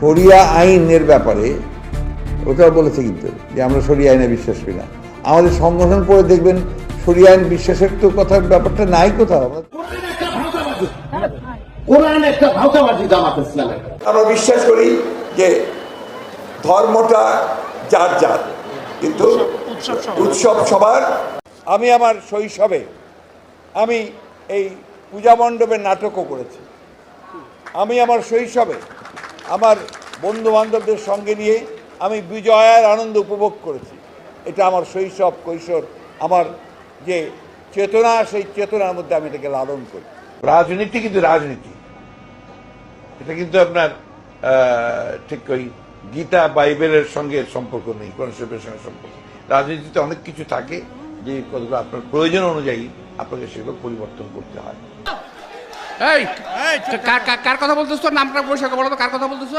শরিয়া আইনের ব্যাপারে ওটাও বলেছে কিন্তু যে আমরা শরিয়া আইনে বিশ্বাস করি না। আমাদের সংগঠন পড়ে দেখবেন শরিয়া আইন বিশ্বাসের তো কথার ব্যাপারটা নাই কোথাও। আমরা কোরআন একটা ভাওতাবাজি জামাত ইসলামের আমরা বিশ্বাস করি যে ধর্মটা যার যার কিন্তু উৎসব সবার। আমি আমার শৈশবে আমি এই পূজা মণ্ডপের নাটকও করেছি। আমি আমার শৈশবে আমার বন্ধু বান্ধবদের সঙ্গে নিয়ে আমি বিজয়ার আনন্দ উপভোগ করেছি। এটা আমার শৈশব কৈশোর আমার যে চেতনা সেই চেতনার মধ্যে আমি এটাকে লালন করি। রাজনীতি কিন্তু রাজনীতি। এটা কিন্তু আপনার ঠিক ওই গীতা বাইবেলের সঙ্গে সম্পর্ক নেই কোরআন শরীফের সঙ্গে সম্পর্ক রাজনীতিতে অনেক কিছু থাকে যে কতগুলো আপনার প্রয়োজন অনুযায়ী আপনাকে সেগুলো পরিবর্তন করতে হয়। এই কার কার- কার কথা বলতেছ তোর? নামটা করে বলো তো কার কথা বলতেছ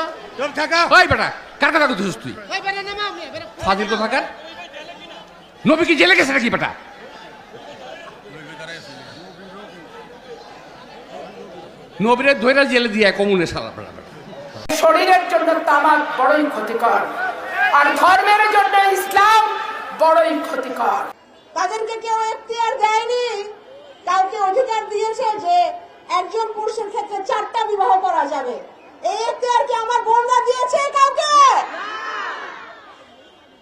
ওই বেটা কার কথা বলতেছিস তুই? ফাজিল তো থাকার নবী কি জেলে গেছে নাকি বেটা? নবীরে ধৈরা জেলে দিয়ে কমুনে সারা বেটা। বেটা। শরীরের জন্য তামাক বড়ই ক্ষতিকর আর ধর্মের জন্য ইসলাম বড়ই ক্ষতিকর। তাদেরকে কেউ এখতিয়ার দেয়নি কাউকে অধিকার দিয়েছে যে একজন পুরুষের ক্ষেত্রে চারটা বিবাহ করা যাবে এই এখতিয়ার কি আমার বোনরা দিয়েছে কাউকে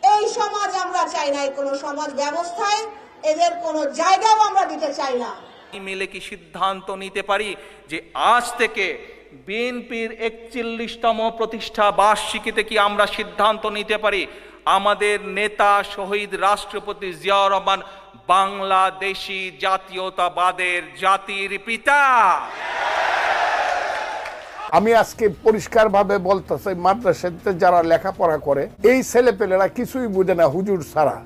এই সমাজ আমরা চাই না এই কোনো সমাজ ব্যবস্থায় এদের কোনো জায়গাও চাই না মিলে কি সিদ্ধান্ত নিতে পারি যে আজ থেকে বিএনপির একচল্লিশতম প্রতিষ্ঠা বার্ষিকীতে কি আমরা সিদ্ধান্ত নিতে পারি? আমাদের নেতা শহীদ রাষ্ট্রপতি জিয়াউর রহমান বাংলাদেশি জাতীয়তাবাদের জাতির পিতা। আমি আজকে পরিষ্কারভাবে বলতেছি মাদ্রাসাতে যারা লেখাপড়া করে এই ছেলেপেলেরা কিছুই বুঝে না হুজুর ছাড়া।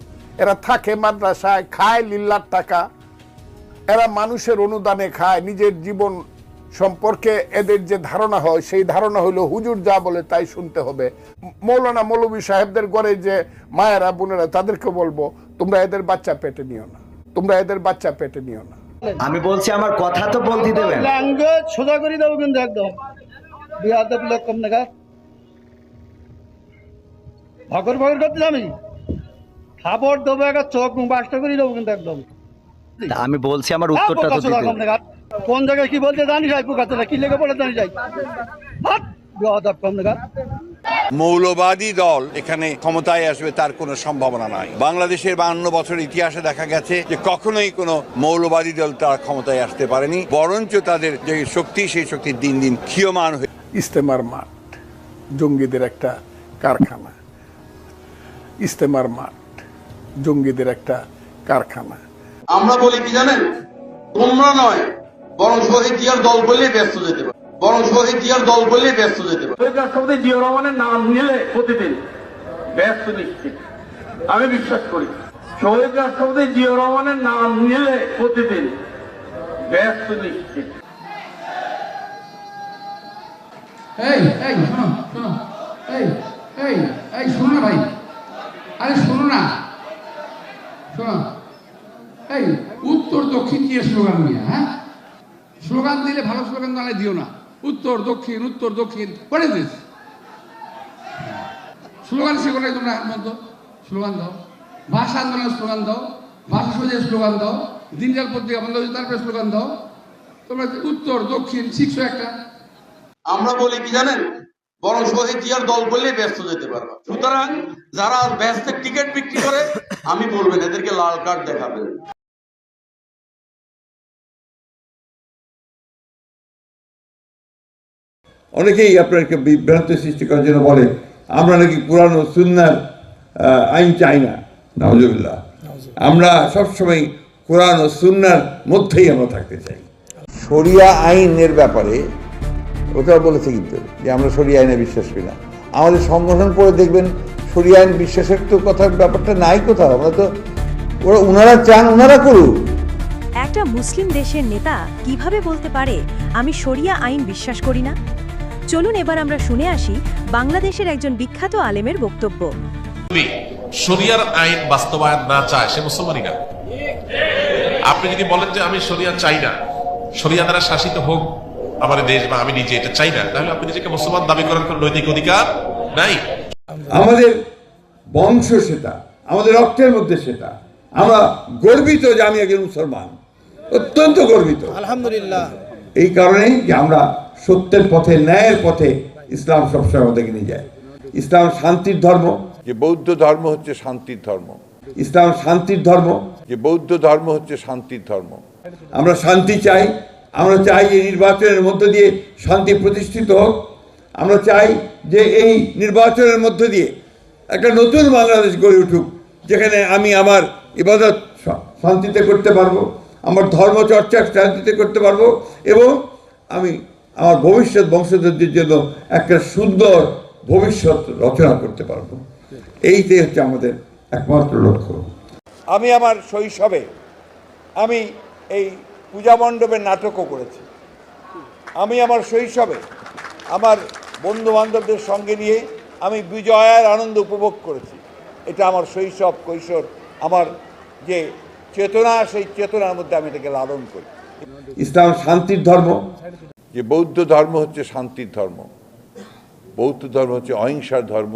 এরা থাকে মাদ্রাসায় খায় লিল্লার টাকা। এরা মানুষের অনুদানে খায় নিজের জীবন সম্পর্কে এদের যে ধারণা হয় সেই ধারণা হলো হুজুর যা বলে তাই শুনতে হবে। মৌলানা মৌলবী সাহেবদের ঘরে যে মায়েরা বোনেরা তাদেরকে বলব তোমরা এদের বাচ্চা পেটে নিও না। তোমরা এদের বাচ্চা পেটে নিও না। আমি বলছি আমার কথা তো বলতে দেবেন। ল্যাঙ্গুয়েজ সোজা করে দেবো কিন্তু একদম। বিহাতে লোক কম দেখা ভগর ভগর করতে আমি খাবার দেবো একটা চোখ মুখ বাসটা করে দেবো কিন্তু একদম। আমি বলছি আমার উত্তরটা তো দিতে। কোন জায়গায় কি বলতে জানি যাই পোকাতে কি লেগে পড়ে জানি যাই। হাত বিহাত কম দেখা মৌলবাদী দল এখানে ক্ষমতায় আসবে তার কোনো সম্ভাবনা নাই। বাংলাদেশের বান্ন বছর ইতিহাসে দেখা গেছে যে কখনোই কোনো মৌলবাদী দল তার ক্ষমতায় আসতে পারেনি বরঞ্চ তাদের যে শক্তি সেই শক্তি দিন দিন ক্ষীয়মান হয়ে ইস্তেমার মাঠ জঙ্গিদের একটা কারখানা। ইস্তেমার মাঠ জঙ্গিদের একটা কারখানা। আমরা বলি কি জানেন? তোমরা নয় বরং শহীদ জিয়ার দল বললেই ব্যস্ত যেতে পারে। বরং শহীদ জিয়ার দল বললেই ব্যস্ত যেতে পারে। শহীদ রাষ্ট্রপতি জিয়া রহমানের নাম নিলে প্রতিদিন ব্যস্ত নিশ্চিত। আমি বিশ্বাস করি শহীদ রাষ্ট্রপতি জিয়া রহমানের নাম নিলে প্রতিদিন ব্যস্ত নিশ্চিত। এই এই শোনো শোনো। এই এই এই শোনো না ভাই আরে শোনো না শোনো এই উত্তর দক্ষিণ দিয়ে স্লোগান নিয়ে হ্যাঁ? স্লোগান দিলে ভালো স্লোগান দাঁড়ায় দিও না। উত্তর, দক্ষিণ উত্তর, দক্ষিণ ইজ দিস স্লোগান শেখো নাই তোমরা এখন পর্যন্ত। স্লোগান দাও। ভাষা আন্দোলনের স্লোগান দাও। ভাষা সমাজের স্লোগান দাও। দিনজাল পত্রিকা বন্ধ হয়েছে তারপরে স্লোগান দাও। তোমরা উত্তর, দক্ষিণ শিখছো একটা। আমরা বলি কি জানেন? বরং শহীদ জিয়ার দল বললে ব্যস্ত যেতে পারবে। সুতরাং যারা ব্যস্তের টিকিট বিক্রি করে, আমি বলবেন, এদেরকে লাল কার্ড দেখাবেন। অনেকেই আপনাকে বিভ্রান্ত সৃষ্টি করার জন্য বলে আমরা নাকি পুরানো সুন্নার আহ, আইন চাই না। নজরুল্লাহ আমরা সবসময় কোরআন ও সুন্নার মধ্যেই আমরা থাকতে চাই। শরিয়া আইনের ব্যাপারে ওটাও বলেছে কিন্তু যে আমরা শরিয়া আইনে বিশ্বাস করি না। আমাদের সংগঠন পড়ে দেখবেন শরিয়া আইন বিশ্বাসের তো কথার ব্যাপারটা নাই কোথাও। আমরা তো ওরা ওনারা চান ওনারা করুক। একটা মুসলিম দেশের নেতা কীভাবে বলতে পারে আমি শরিয়া আইন বিশ্বাস করি না চলুন এবার আমরা শুনে আসি বাংলাদেশের একজন বিখ্যাত আলেমের বক্তব্য। শরিয়ার আইন বাস্তবায়ন না চায় সে মুসলমানই না। আপনি যদি বলেন যে আমি শরিয়া চাই না শরিয়া দ্বারা শাসিত হোক আমার দেশ বা আমি নিজে এটা চাই না তাহলে আপনি নিজেকে মুসলমান দাবি করার কোনো নৈতিক অধিকার নাই। আমাদের বংশ সেটা আমাদের রক্তের মধ্যে সেটা। আমরা গর্বিত যে আমি একজন মুসলমান অত্যন্ত গর্বিত। আলহামদুলিল্লাহ। এই কারণেই যে আমরা সত্যের পথে ন্যায়ের পথে ইসলাম সবসময় আমাদেরকে নিয়ে যায়। ইসলাম শান্তির ধর্ম। যে বৌদ্ধ ধর্ম হচ্ছে শান্তির ধর্ম। ইসলাম শান্তির ধর্ম। যে বৌদ্ধ ধর্ম হচ্ছে শান্তির ধর্ম। আমরা শান্তি চাই। আমরা চাই এই নির্বাচনের মধ্য দিয়ে শান্তি প্রতিষ্ঠিত হোক। আমরা চাই যে এই নির্বাচনের মধ্য দিয়ে একটা নতুন বাংলাদেশ গড়ে উঠুক যেখানে আমি আমার ইবাদত শান্তিতে করতে পারব আমার ধর্মচর্চা শান্তিতে করতে পারব এবং আমি আমার ভবিষ্যৎ বংশধরদের জন্য একটা সুন্দর ভবিষ্যৎ রচনা করতে পারব। এইটাই হচ্ছে আমাদের একমাত্র লক্ষ্য। আমি আমার শৈশবে আমি এই পূজা মণ্ডপের নাটকও করেছি। আমি আমার শৈশবে আমার বন্ধু বান্ধবদের সঙ্গে নিয়ে আমি বিজয়ার আনন্দ উপভোগ করেছি। এটা আমার শৈশব কৈশোর আমার যে চেতনা সেই চেতনার মধ্যে আমি এটাকে লালন করি। ইসলাম শান্তির ধর্ম যে বৌদ্ধ ধর্ম হচ্ছে শান্তির ধর্ম, বৌদ্ধ ধর্ম হচ্ছে অহিংসার ধর্ম,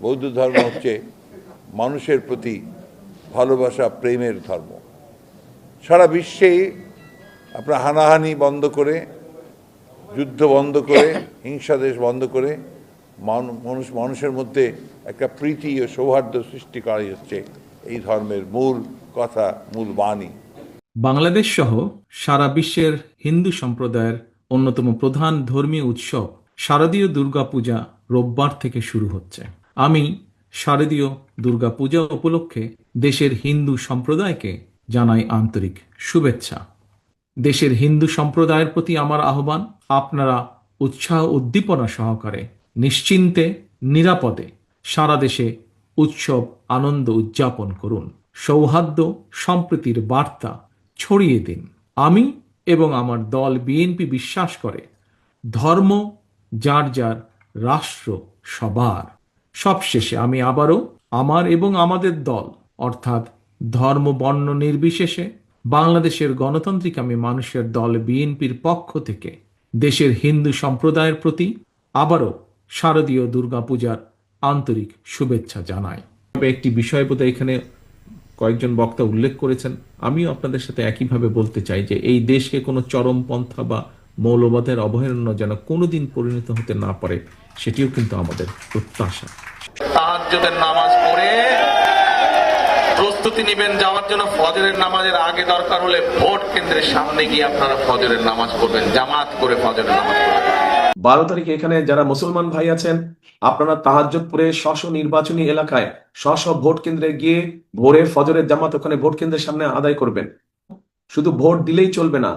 বৌদ্ধ ধর্ম হচ্ছে মানুষের প্রতি ভালোবাসা, প্রেমের ধর্ম। সারা বিশ্বে আপনার হানাহানি বন্ধ করে, যুদ্ধ বন্ধ করে, হিংসা দেশ বন্ধ করে মানুষ, মানুষের মধ্যে একটা প্রীতি ও সৌহার্দ্য সৃষ্টি করাই হচ্ছে এই ধর্মের মূল কথা, মূল বাণী। বাংলাদেশ সহ সারা বিশ্বের হিন্দু সম্প্রদায়ের অন্যতম প্রধান ধর্মীয় উৎসব শারদীয় দুর্গাপূজা রোববার থেকে শুরু হচ্ছে। আমি শারদীয় দুর্গাপূজা উপলক্ষে দেশের হিন্দু সম্প্রদায়কে জানাই আন্তরিক শুভেচ্ছা। দেশের হিন্দু সম্প্রদায়ের প্রতি আমার আহ্বান, আপনারা উৎসাহ উদ্দীপনা সহকারে নিশ্চিন্তে, নিরাপদে সারা দেশে উৎসব, আনন্দ উদযাপন করুন। সৌহার্দ্য, সম্প্রীতির বার্তা ছড়িয়ে দিন। আমি এবং আমার দল বিএনপি বিশ্বাস করে। ধর্ম, যার যার রাষ্ট্র, সবার। সবশেষে আমি আবারও আমার এবং আমাদের দল, অর্থাৎ ধর্ম, বর্ণ নির্বিশেষে বাংলাদেশের গণতান্ত্রিক আমি মানুষের দল বিএনপির পক্ষ থেকে দেশের হিন্দু সম্প্রদায়ের প্রতি আবারও শারদীয় দুর্গাপূজার আন্তরিক শুভেচ্ছা জানাই। তবে একটি বিষয় বোধহয় এখানে কয়েকজন বক্তা উল্লেখ করেছেন, আমিও আপনাদের সাথে একইভাবে বলতে চাই যে এই দেশকে কোনো চরমপন্থা বা মৌলবাদের অভয়ারণ্য যেন কোনোদিন পরিণত হতে না পারে, সেটিও কিন্তু আমাদের প্রত্যাশা। নামাজ পড়ে প্রস্তুতি নেবেন, যাওয়ার জন্য ফজরের নামাজের আগে দরকার হলে ভোট কেন্দ্রের সামনে গিয়ে আপনারা ফজরের নামাজ পড়বেন, জামাত করে ফজরের নামাজ পড়বেন। বারো তারিখে এখানে যারা মুসলমান ভাই আছেন, আপনারা তাহাজ্জুদপুরে স্ব নির্বাচনী এলাকায় স্ব ভোট কেন্দ্রে গিয়ে ভোরের ফজরের জামাত ওখানে ভোট কেন্দ্রের সামনে আদায় করবেন। শুধু ভোট দিলেই চলবে না।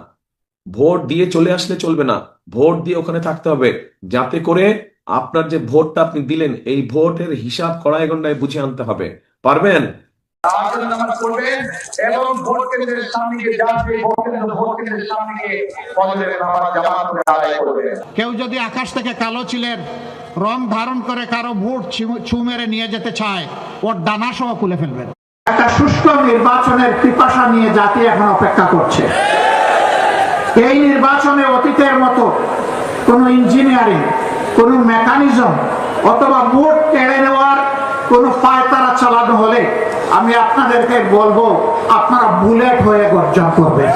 ভোট দিয়ে চলে আসলে চলবে না। ভোট দিয়ে ওখানে থাকতে হবে। যাতে করে আপনার যে ভোটটা আপনি দিলেন, এই ভোটের হিসাব কড়াই গন্ডায় বুঝে আনতে হবে। পারবেন? তাহাজ্জুদের নামাজ পড়বেন এবং ভোট কেন্দ্রের সামনে গিয়ে যাবে ভোট কেন্দ্র ভোট কেন্দ্রের সামনে গিয়ে ফজরের নামাজ জামাত করে আদায় করবেন। কেউ যদি আকাশ থেকে কালো ছিলের রং ধারণ করে কারও ভোট ছু- মেরে নিয়ে যেতে চায় ওর ডানা সহ খুলে ফেলবেন। একটা সুষ্ঠু নির্বাচনের পিপাসা নিয়ে জাতি এখন অপেক্ষা করছে। এই নির্বাচনে অতীতের মতো কোন ইঞ্জিনিয়ারিং কোন মেকানিজম অথবা ভোট কেড়ে নেওয়ার কোন ফায়তারা চালানো হলে আমি আপনাদেরকে বলব আপনারা বুলেট হয়ে গর্জন করবেন।